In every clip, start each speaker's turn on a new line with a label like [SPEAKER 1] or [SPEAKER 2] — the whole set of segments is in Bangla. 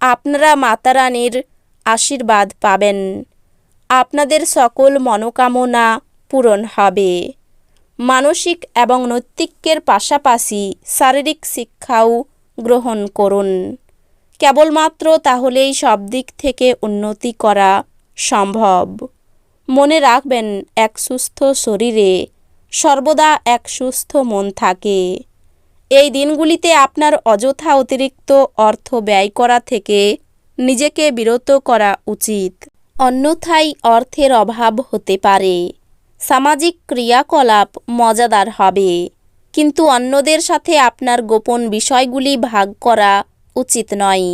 [SPEAKER 1] আপনারা মাতারানীর আশীর্বাদ পাবেন। আপনাদের সকল মনোকামনা পূরণ হবে। মানসিক এবং নৈতিকের পাশাপাশি শারীরিক শিক্ষাও গ্রহণ করুন। কেবলমাত্র তাহলেই সব দিক থেকে উন্নতি করা সম্ভব। মনে রাখবেন, এক সুস্থ শরীরে সর্বদা এক সুস্থ মন থাকে। এই দিনগুলিতে আপনার অযথা অতিরিক্ত অর্থ ব্যয় করা থেকে নিজেকে বিরত করা উচিত। অন্যথায় অর্থের অভাব হতে পারে। সামাজিক ক্রিয়াকলাপ মজাদার হবে। কিন্তু অন্যদের সাথে আপনার গোপন বিষয়গুলি ভাগ করা উচিত নয়।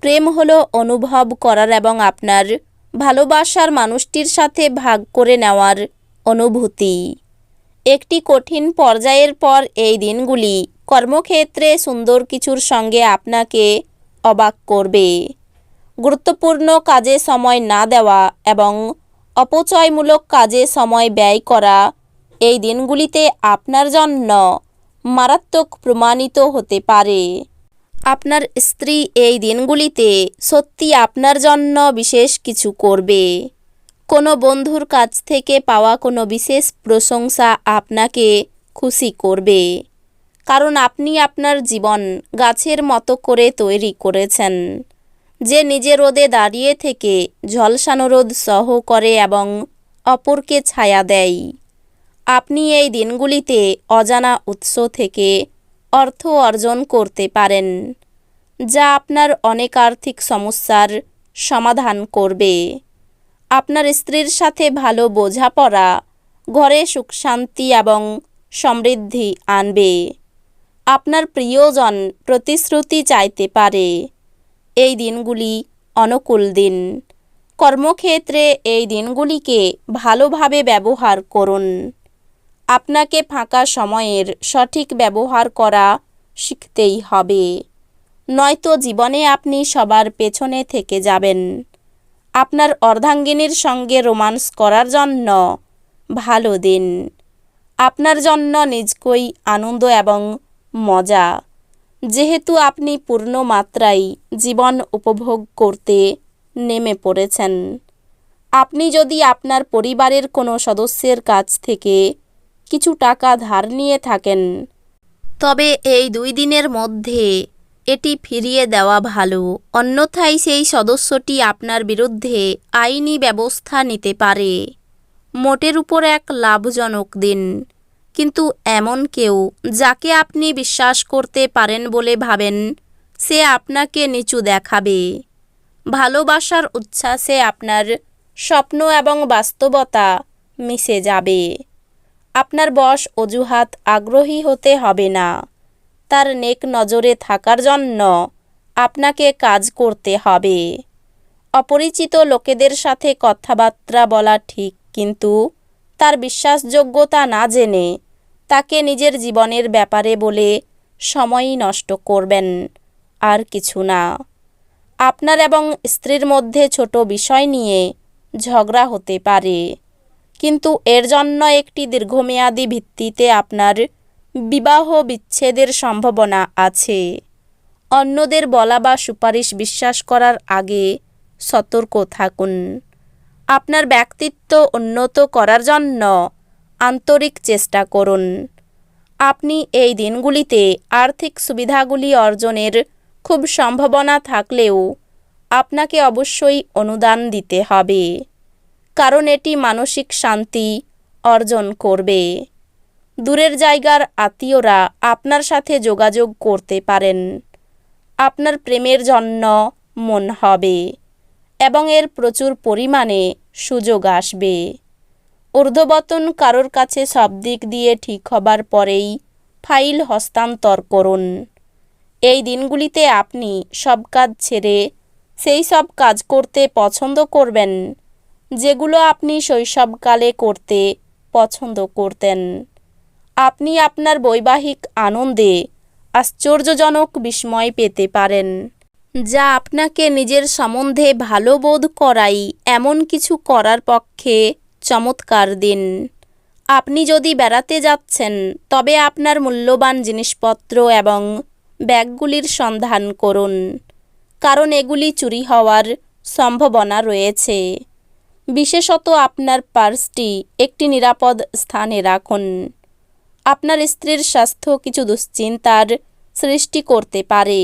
[SPEAKER 1] প্রেম হলো অনুভব করার এবং আপনার ভালোবাসার মানুষটির সাথে ভাগ করে নেওয়ার অনুভূতি। একটি কঠিন পর্যায়ের পর এই দিনগুলি কর্মক্ষেত্রে সুন্দর কিছুর সঙ্গে আপনাকে অবাক করবে। গুরুত্বপূর্ণ কাজে সময় না দেওয়া এবং অপচয়মূলক কাজে সময় ব্যয় করা এই দিনগুলিতে আপনার জন্য মারাত্মক প্রমাণিত হতে পারে। আপনার স্ত্রী এই দিনগুলিতে সত্যি আপনার জন্য বিশেষ কিছু করবে। কোনো বন্ধুর কাছ থেকে পাওয়া কোনো বিশেষ প্রশংসা আপনাকে খুশি করবে। কারণ আপনি আপনার জীবন গাছের মতো করে তৈরি করেছেন। যে নিজে রোদে দাঁড়িয়ে থেকে ঝলসানো রোদ সহ করে এবং অপরকে ছায়া দেয়। আপনি এই দিনগুলিতে অজানা উৎস থেকে অর্থ অর্জন করতে পারেন, যা আপনার অনেক আর্থিক সমস্যার সমাধান করবে। আপনার স্ত্রীর সাথে ভালো বোঝাপড়া, ঘরে সুখ শান্তি এবং সমৃদ্ধি আনবে। আপনার প্রিয়জন প্রতিশ্রুতি চাইতে পারে। এই দিনগুলি অনুকূল দিন। কর্মক্ষেত্রে এই দিনগুলিকে ভালোভাবে ব্যবহার করুন। আপনাকে ফাঁকা সময়ের সঠিক ব্যবহার করা শিখতেই হবে। নয়তো জীবনে আপনি সবার পেছনে থেকে যাবেন। আপনার অর্ধাঙ্গিনীর সঙ্গে রোমান্স করার জন্য ভালো দিন। আপনার জন্য নিজকই আনন্দ এবং মজা। যেহেতু আপনি পূর্ণ মাত্রায় জীবন উপভোগ করতে নেমে পড়েছেন, আপনি যদি আপনার পরিবারের কোনো সদস্যের কাছ থেকে কিছু টাকা ধার নিয়ে থাকেন, তবে এই দুই দিনের মধ্যে এটি ফিরিয়ে দেওয়া ভালো। অন্যথায় সেই সদস্যটি আপনার বিরুদ্ধে আইনি ব্যবস্থা নিতে পারে। মোটের উপর এক লাভজনক দিন। কিন্তু এমন কেউ যাকে আপনি বিশ্বাস করতে পারেন বলে ভাবেন, সে আপনাকে নিচু দেখাবে। ভালোবাসার উচ্ছ্বাসে আপনার স্বপ্ন এবং বাস্তবতা মিশে যাবে। আপনার বশ অজুহাত আগ্রহী হতে হবে না। তার নেক নজরে থাকার জন্য আপনাকে কাজ করতে হবে। অপরিচিত লোকেদের সাথে কথাবার্তা বলা ঠিক, কিন্তু তার বিশ্বাসযোগ্যতা না জেনে তাকে নিজের জীবনের ব্যাপারে বলে সময়ই নষ্ট করবেন, আর কিছু না। আপনার এবং স্ত্রীর মধ্যে ছোট বিষয় নিয়ে ঝগড়া হতে পারে, কিন্তু এর জন্য একটি দীর্ঘমেয়াদী ভিত্তিতে আপনার বিবাহ বিচ্ছেদের সম্ভাবনা আছে। অন্যদের বলা বা সুপারিশ বিশ্বাস করার আগে সতর্ক থাকুন। আপনার ব্যক্তিত্ব উন্নত করার জন্য আন্তরিক চেষ্টা করুন। আপনি এই দিনগুলিতে আর্থিক সুবিধাগুলি অর্জনের খুব সম্ভাবনা থাকলেও আপনাকে অবশ্যই অনুদান দিতে হবে, কারণ এটি মানসিক শান্তি অর্জন করবে। দূরের জায়গার আত্মীয়রা আপনার সাথে যোগাযোগ করতে পারেন। আপনার প্রেমের জন্য মন হবে এবং এর প্রচুর পরিমাণে সুযোগ আসবে। ঊর্ধ্ববতন কারোর কাছে সব দিক দিয়ে ঠিক হবার পরেই ফাইল হস্তান্তর করুন। এই দিনগুলিতে আপনি সব কাজ ছেড়ে সেই সব কাজ করতে পছন্দ করবেন, যেগুলো আপনি শৈশবকালে করতে পছন্দ করতেন। আপনি আপনার বৈবাহিক আনন্দে আশ্চর্যজনক বিস্ময় পেতে পারেন, যা আপনাকে নিজের সম্বন্ধে ভালো বোধ করাই এমন কিছু করার পক্ষে চমৎকার দিন। আপনি যদি বেড়াতে যাচ্ছেন, তবে আপনার মূল্যবান জিনিসপত্র এবং ব্যাগগুলির সন্ধান করুন, কারণ এগুলি চুরি হওয়ার সম্ভাবনা রয়েছে। বিশেষত আপনার পার্সটি একটি নিরাপদ স্থানে রাখুন। আপনার স্ত্রীর স্বাস্থ্য কিছু দুশ্চিন্তার সৃষ্টি করতে পারে।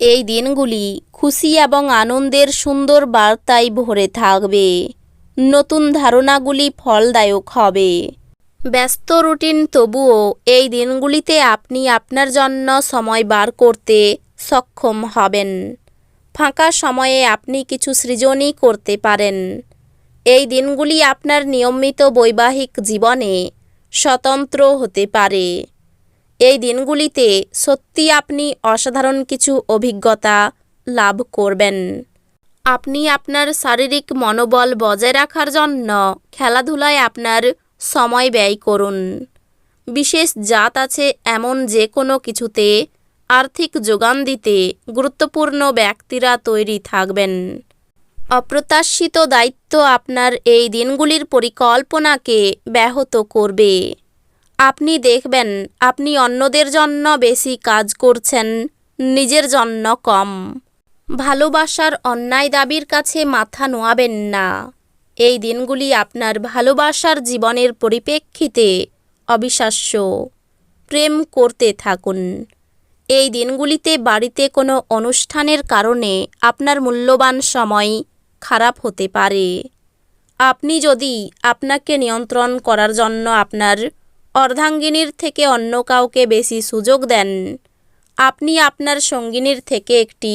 [SPEAKER 1] এই দিনগুলি খুশি এবং আনন্দের সুন্দর বার্তায় ভরে থাকবে। নতুন ধারণাগুলি ফলদায়ক হবে। ব্যস্ত রুটিন, তবুও এই দিনগুলিতে আপনি আপনার জন্য সময় বার করতে সক্ষম হবেন। ফাঁকা সময়ে আপনি কিছু সৃজনই করতে পারেন। এই দিনগুলি আপনার নিয়মিত বৈবাহিক জীবনে স্বতন্ত্র হতে পারে। এই দিনগুলিতে সত্যি আপনি অসাধারণ কিছু অভিজ্ঞতা লাভ করবেন। আপনি আপনার শারীরিক মনোবল বজায় রাখার জন্য খেলাধুলায় আপনার সময় ব্যয় করুন। বিশেষ জাত আছে এমন যে কোনো কিছুতে আর্থিক যোগান দিতে গুরুত্বপূর্ণ ব্যক্তিরা তৈরি থাকবেন। অপ্রত্যাশিত দায়িত্ব আপনার এই দিনগুলির পরিকল্পনাকে ব্যাহত করবে। আপনি দেখবেন আপনি অন্যদের জন্য বেশি কাজ করছেন, নিজের জন্য কম। ভালোবাসার অন্যায় দাবির কাছে মাথা নোয়াবেন না। এই দিনগুলি আপনার ভালোবাসার জীবনের পরিপ্রেক্ষিতে অবিশ্বাস্য। প্রেম করতে থাকুন। এই দিনগুলিতে বাড়িতে কোনো অনুষ্ঠানের কারণে আপনার মূল্যবান সময় খারাপ হতে পারে। আপনি যদি আপনাকে নিয়ন্ত্রণ করার জন্য আপনার অর্ধাঙ্গিনীর থেকে অন্য কাউকে বেশি সুযোগ দেন, আপনি আপনার সঙ্গিনীর থেকে একটি